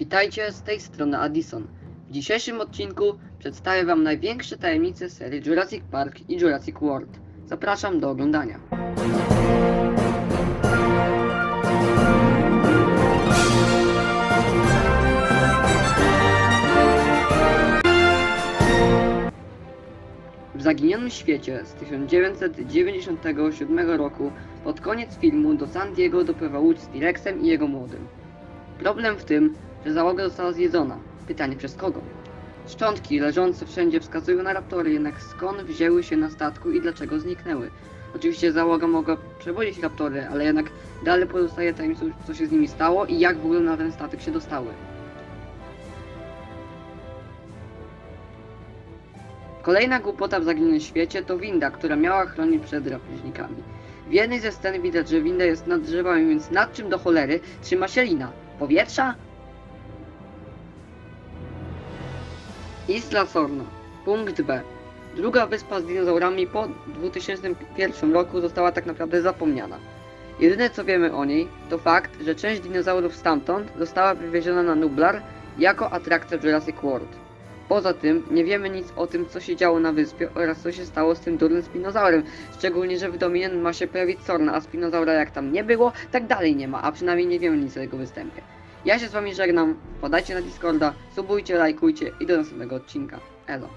Witajcie z tej strony Addison. W dzisiejszym odcinku przedstawię Wam największe tajemnice serii Jurassic Park i Jurassic World. Zapraszam do oglądania. W zaginionym świecie z 1997 roku pod koniec filmu do San Diego dopływa łódź z T-Rexem i jego młodym. Problem w tym, że załoga została zjedzona. Pytanie przez kogo? Szczątki leżące wszędzie wskazują na raptory, jednak skąd wzięły się na statku i dlaczego zniknęły? Oczywiście załoga mogła przewozić raptory, ale jednak dalej pozostaje tajemnicą, co się z nimi stało i jak w ogóle na ten statek się dostały. Kolejna głupota w zaginionym świecie to winda, która miała chronić przed drapieżnikami. W jednej ze scen widać, że winda jest nad drzewami, więc nad czym do cholery trzyma się lina? Powietrza? Isla Sorna. Punkt B. Druga wyspa z dinozaurami po 2001 roku została tak naprawdę zapomniana. Jedyne co wiemy o niej to fakt, że część dinozaurów stamtąd została wywieziona na Nublar jako atrakcja Jurassic World. Poza tym nie wiemy nic o tym, co się działo na wyspie oraz co się stało z tym durnym spinozaurem. Szczególnie, że w Dominion ma się pojawić Sorna, a spinozaura jak tam nie było, tak dalej nie ma, a przynajmniej nie wiemy nic o jego występie. Ja się z wami żegnam, podajcie na Discorda, subujcie, lajkujcie i do następnego odcinka. Elo.